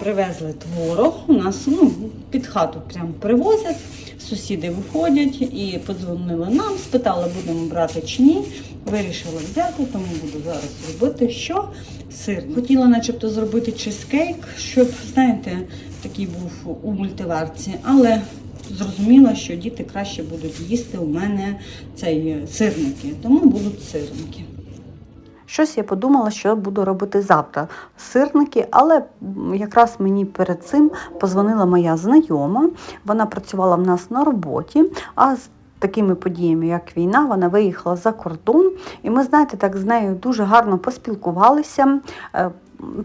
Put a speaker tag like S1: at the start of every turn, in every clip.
S1: привезли творог. У нас ну, під хату прям привозять. Сусіди виходять і подзвонили нам, спитали, будемо брати чи ні. Вирішила взяти, тому буду зараз робити що? Сир. Хотіла начебто зробити чизкейк, щоб, знаєте, такий був у мультиварці, але зрозуміла, що діти краще будуть їсти у мене цей сирники, тому будуть сирники.
S2: Щось я подумала, що буду робити завтра. Сирники, але якраз мені перед цим позвонила моя знайома. Вона працювала в нас на роботі, а з такими подіями, як війна, вона виїхала за кордон. І ми, знаєте, так з нею дуже гарно поспілкувалися.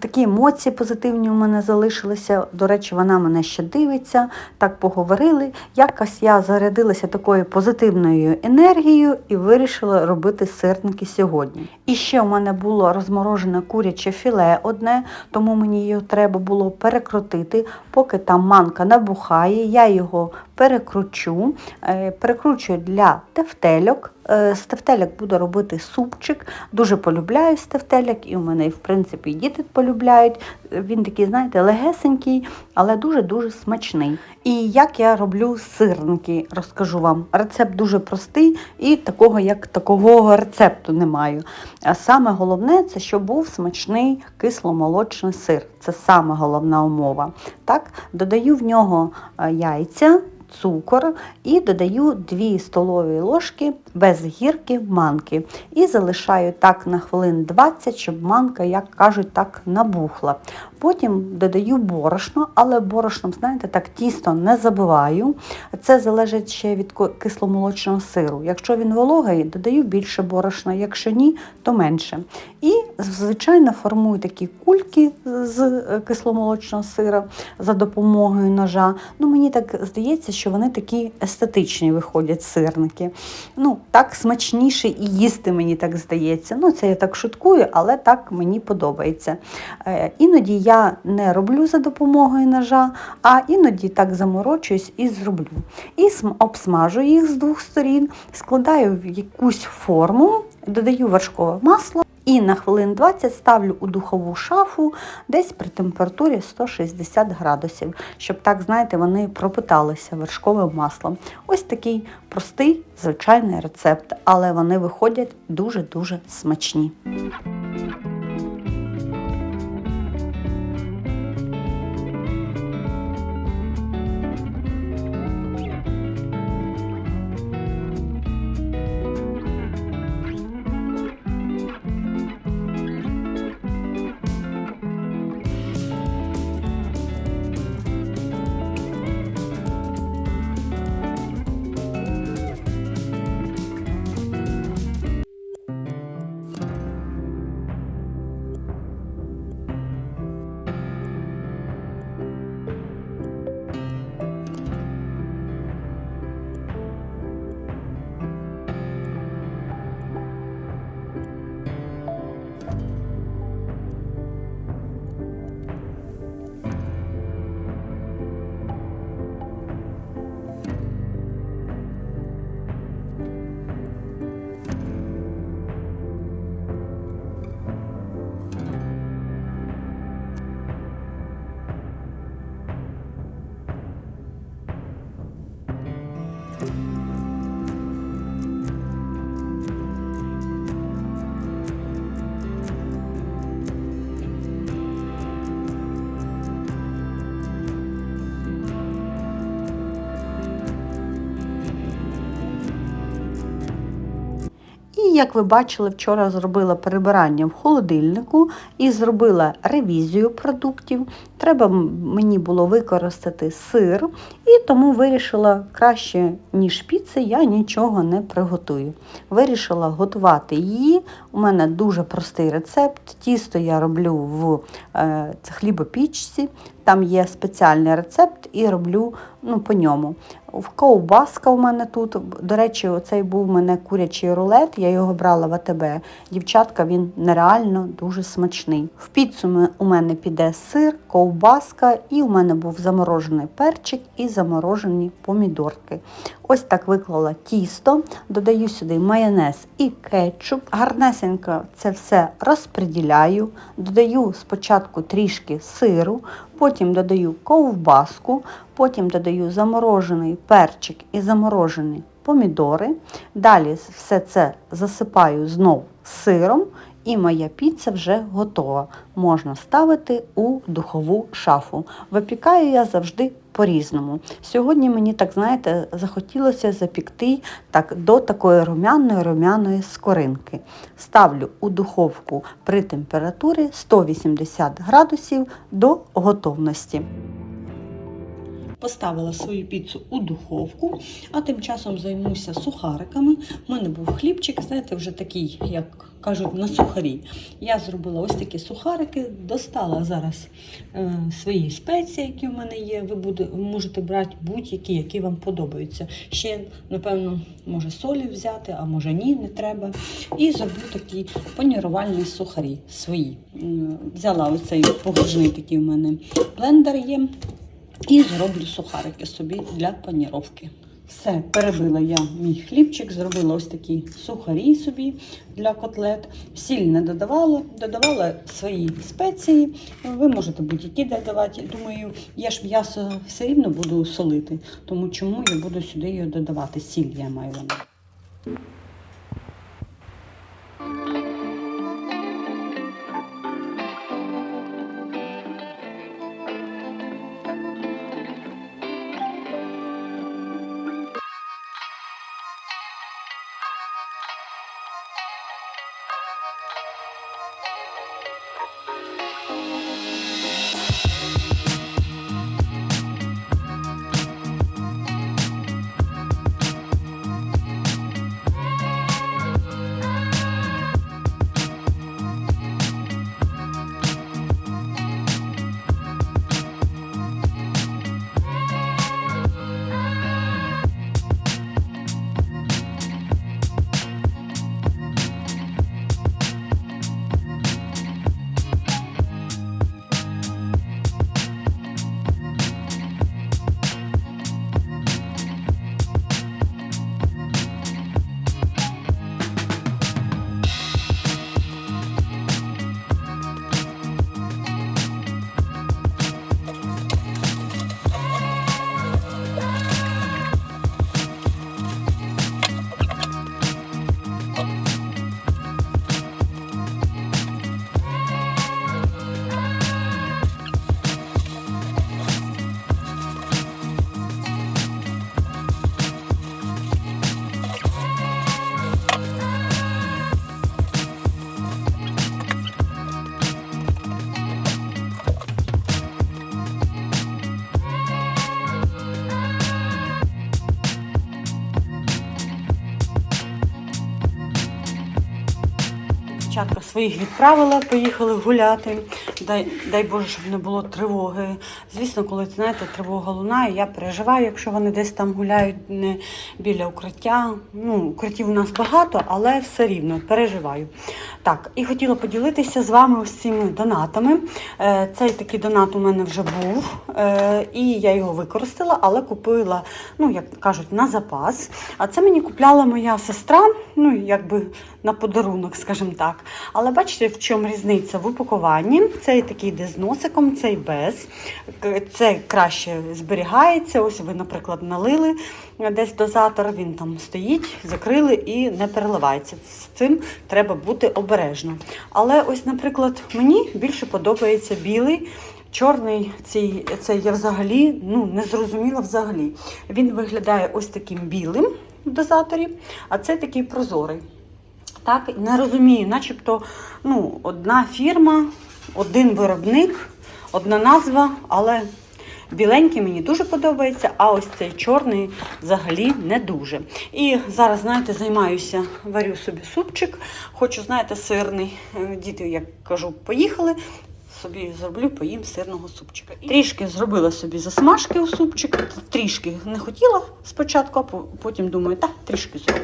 S2: Такі емоції позитивні у мене залишилися. До речі, вона мене ще дивиться. Так поговорили. Якось я зарядилася такою позитивною енергією і вирішила робити сирники сьогодні. І ще у мене було розморожене куряче філе одне, тому мені його треба було перекрутити, поки там манка набухає. Я його перекручу, Е, перекручую для тефтельок. Е, З тефтельок буду робити супчик. Дуже полюбляю з тефтельок, і у мене, в принципі, діти полюбляють. Він такий, знаєте, легесенький, але дуже-дуже смачний. І як я роблю сирники, розкажу вам. Рецепт дуже простий і такого, як такового рецепту не маю. А саме головне, це щоб був смачний кисломолочний сир. Це саме головна умова. Так, додаю в нього е, яйця цукор і додаю 2 столові ложки без гірки манки. І залишаю так на хвилин 20, щоб манка, як кажуть, так набухла. Потім додаю борошно, але борошном, знаєте, так тісто не забиваю. Це залежить ще від кисломолочного сиру. Якщо він вологий, додаю більше борошна, якщо ні, то менше. І, звичайно, формую такі кульки з е, кисломолочного сира за допомогою ножа. Ну, мені так здається, що вони такі естетичні виходять сирники. Ну, так смачніше і їсти, мені так здається. Ну, це я так шуткую, але так мені подобається. Е, Іноді я не роблю за допомогою ножа, а іноді так заморочуюсь і зроблю. І обсмажу їх з двох сторін, складаю в якусь форму, додаю вершкове масло. І на хвилин 20 ставлю у духову шафу десь при температурі 160 градусів, щоб так, знаєте, вони пропиталися вершковим маслом. Ось такий простий, звичайний рецепт, але вони виходять дуже-дуже смачні. Як ви бачили, вчора зробила перебирання в холодильнику і зробила ревізію продуктів. Треба мені було використати сир, і тому вирішила краще, ніж піци, я нічого не приготую. Вирішила готувати її. У мене дуже простий рецепт. Тісто я роблю в е, хлібопічці. Там є спеціальний рецепт і роблю ну, по ньому. Ковбаска у мене тут. До речі, оцей був у мене курячий рулет, я його брала в АТБ. Дівчатка, він нереально дуже смачний. В піцу у мене піде сир, ковбаска, і у мене був заморожений перчик і заморожені помідорки. Ось так виклала тісто, додаю сюди майонез і кетчуп. Гарнесенько це все розподіляю, додаю спочатку трішки сиру, потім додаю ковбаску, потім додаю заморожений перчик і заморожені помідори. Далі все це засипаю знов сиром, і моя піца вже готова. Можна ставити у духову шафу. Випікаю я завжди по-різному. Сьогодні мені, так знаєте, захотілося запікти так до такої румяної-румяної скоринки. Ставлю у духовку при температурі 180 градусів до готовності.
S1: Поставила свою піцу у духовку, а тим часом займуся сухариками. У мене був хлібчик, знаєте, вже такий, як кажуть, на сухарі. Я зробила ось такі сухарики, достала зараз е, свої спеції, які в мене є. Ви буде, можете брати будь-які, які вам подобаються. Ще, напевно, може солі взяти, а може ні, не треба. І зроблю такі панірувальні сухарі свої. М, Взяла оцей погружний такий у мене блендер є. І зроблю сухарики собі для паніровки. Все, перебила я мій хлібчик, зробила ось такі сухарі собі для котлет. Сіль не додавала, додавала свої спеції. Ви можете будь-які додавати. Думаю, я ж м'ясо все рівно буду солити, тому чому я буду сюди його додавати. Сіль я маю своїх відправила, поїхали гуляти. Дай, дай Боже, щоб не було тривоги. Звісно, коли знаєте, тривога лунає, я переживаю, якщо вони десь там гуляють не біля укриття. Ну, укриттів у нас багато, але все рівно переживаю. Так, і хотіла поділитися з вами ось цими донатами. Е, Цей такий донат у мене вже був, е, і я його використала, але купила, ну, як кажуть, на запас. А це мені купляла моя сестра, ну, якби на подарунок, скажімо так. Але бачите, в чому різниця в упакуванні. Цей такий йде з носиком, цей без. Це краще зберігається. Ось ви, наприклад, налили десь дозатор, він там стоїть, закрили і не переливається. З цим треба бути обережно. Але ось, наприклад, мені більше подобається білий. Чорний цей, цей я взагалі ну, не зрозуміла взагалі. Він виглядає ось таким білим в дозаторі, а це такий прозорий. Так, не розумію, начебто ну, одна фірма, один виробник, одна назва, але біленький мені дуже подобається, а ось цей чорний взагалі не дуже. І зараз, знаєте, займаюся, варю собі супчик. Хочу, знаєте, сирний. Е, Діти, як кажу, поїхали. Собі зроблю, поїм сирного супчика. Трішки зробила собі засмажки у супчик. Трішки не хотіла спочатку, а потім думаю, так, трішки зроблю.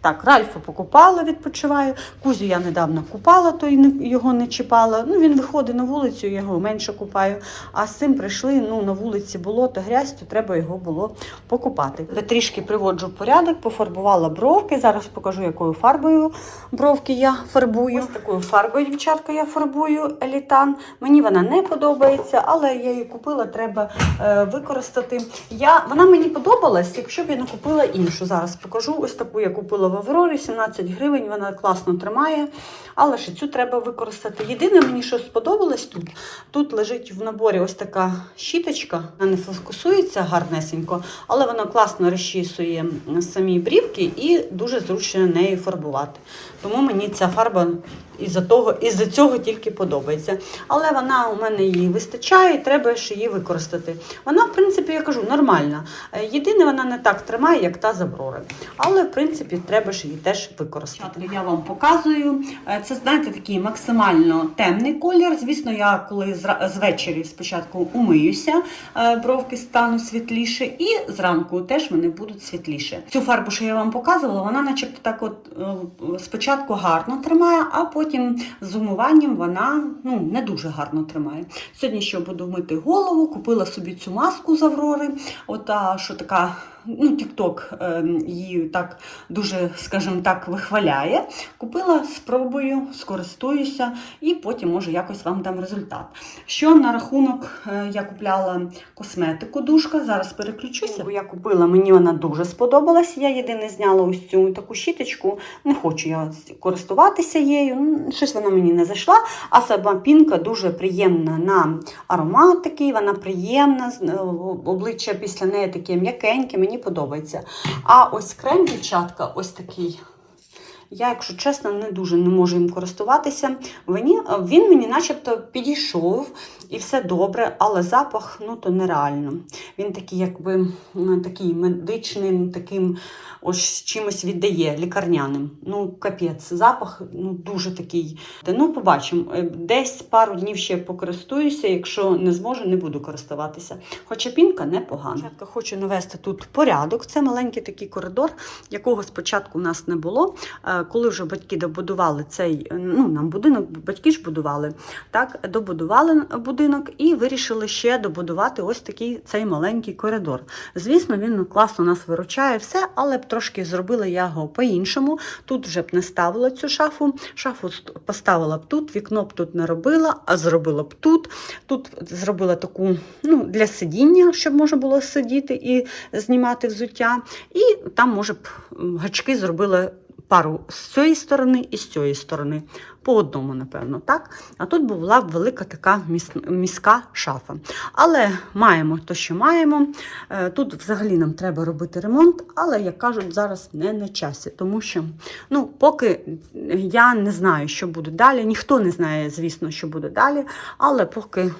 S1: Так, Ральфа покупала, відпочиваю. Кузю я недавно купала, то й не- його не чіпала. Ну, він виходить на вулицю, я його менше купаю. А з цим прийшли, ну, на вулиці болото, грязь, то треба його було покупати. Я трішки приводжу порядок, пофарбувала бровки. Зараз покажу, якою фарбою бровки я фарбую. Ось такою фарбою, дівчатка, я фарбую елітан.
S2: Мені вона не подобається, але я її купила, треба е, використати. Я, вона мені подобалась, якщо б я не купила іншу. Зараз покажу. Ось таку я купила в Аврорі, 17 гривень, вона класно тримає, але ще цю треба використати. Єдине, мені що сподобалось тут. Тут лежить в наборі ось така щіточка, вона не фокусується гарнесенько, але вона класно розчісує самі брівки і дуже зручно нею фарбувати. Тому мені ця фарба із-за того, із-за цього тільки подобається. Але вона у мене її вистачає, і треба ще її використати. Вона, в принципі, я кажу, нормальна. Е, Єдине, вона не так тримає, як та з Аврори. Але, в принципі, треба ж її теж використати. Я вам показую. Е, Це, знаєте, такий максимально темний колір. Звісно, я коли звечері спочатку умиюся, е, бровки стануть світліше, і зранку теж вони будуть світліше. Цю фарбу, що я вам показувала, вона начебто так от е, спочатку гарно тримає, а потім з умиванням вона ну, не дуже гарно тримає. Сьогодні ще буду мити голову, купила собі цю маску з Аврори, ота, що така. Ну, TikTok е, її так дуже, скажімо так, вихваляє. Купила, спробую, скористуюся і потім, може, якось вам дам результат. Що на рахунок е, я купляла косметику душка, зараз переключуся. Бо я купила, мені вона дуже сподобалась. Я єдине зняла ось цю таку щіточку. Не хочу я користуватися її. Щось вона мені не зайшла. А сама пінка дуже приємна на аромат такий, вона приємна, е, обличчя після неї таке м'якеньке, мені подобається. А ось крем, дівчатка, ось такий. Я, якщо чесно, не дуже не можу їм користуватися. Він, мені начебто підійшов і все добре, але запах ну, то нереально. Він такий, якби такий медичним, таким ось чимось віддає лікарняним. Ну, капець, запах ну, дуже такий. Ну, побачимо. Е, Десь пару днів ще покористуюся, якщо не зможу, не буду користуватися. Хоча пінка непогана. Хочу навести тут порядок. Це маленький такий коридор, якого спочатку у нас не було. Е, Коли вже батьки добудували цей, е, ну, нам будинок, батьки ж будували, так, добудували будинок і вирішили ще добудувати ось такий цей маленький коридор. Звісно, він класно нас виручає все, але б трошки зробила я його по-іншому. Тут вже б не ставила цю шафу. Шафу поставила б тут, вікно б тут не робила, а зробила б тут. Тут зробила таку ну, для сидіння, щоб можна було сидіти і знімати взуття. І там, може б, гачки зробила пару з цієї сторони і з цієї сторони. По одному, напевно, так. А тут була велика така міська шафа. Але маємо то, що маємо. Е, Тут взагалі нам треба робити ремонт, але, як кажуть, зараз не на часі, тому що ну, поки я не знаю, що буде далі. Ніхто не знає, звісно, що буде далі. Але поки,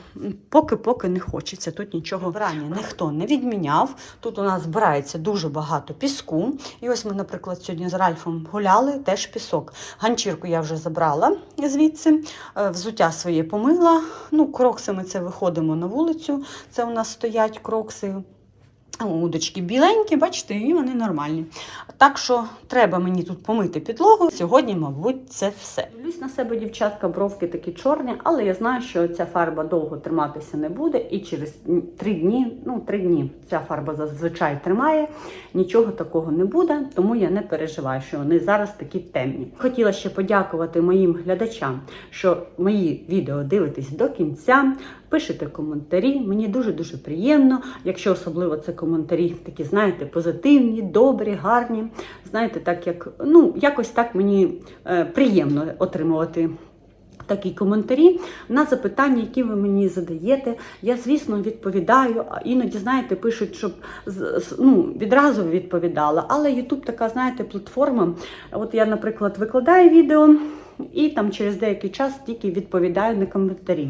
S2: поки, поки не хочеться. Тут нічого вбирання ніхто не відміняв. Тут у нас збирається дуже багато піску. І ось ми, наприклад, сьогодні з Ральфом гуляли, теж пісок. Ганчірку я вже забрала звідси, е, взуття своє помила. Ну, кроксами це виходимо на вулицю. Це у нас стоять крокси. Удочки біленькі, бачите, і вони нормальні. Так що треба мені тут помити підлогу. Сьогодні, мабуть, це все. Дивлюсь на себе, дівчатка, бровки такі чорні, але я знаю, що ця фарба довго триматися не буде, і через три дні, ну три дні ця фарба зазвичай тримає, нічого такого не буде, тому я не переживаю, що вони зараз такі темні. Хотіла ще подякувати моїм глядачам, що мої відео дивитесь до кінця. Пишете коментарі, мені дуже-дуже приємно, якщо особливо це коментарі такі, знаєте, позитивні, добрі, гарні. Знаєте, так як ну, якось так мені е, приємно отримувати. Такі коментарі на запитання, які ви мені задаєте. Я, звісно, відповідаю. Іноді, знаєте, пишуть, щоб ну, відразу відповідала. Але YouTube така, знаєте, платформа. От я, наприклад, викладаю відео і там через деякий час тільки відповідаю на коментарі.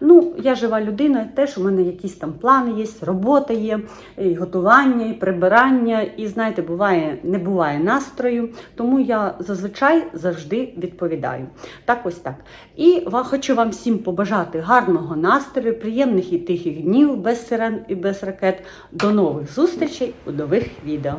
S2: Ну, я жива людина, теж у мене якісь там плани є, робота є, і готування, і прибирання. І знаєте, буває, не буває настрою, тому я зазвичай завжди відповідаю. Так, ось так. І хочу вам всім побажати гарного настрою, приємних і тихих днів без сирен і без ракет. До нових зустрічей у нових відео.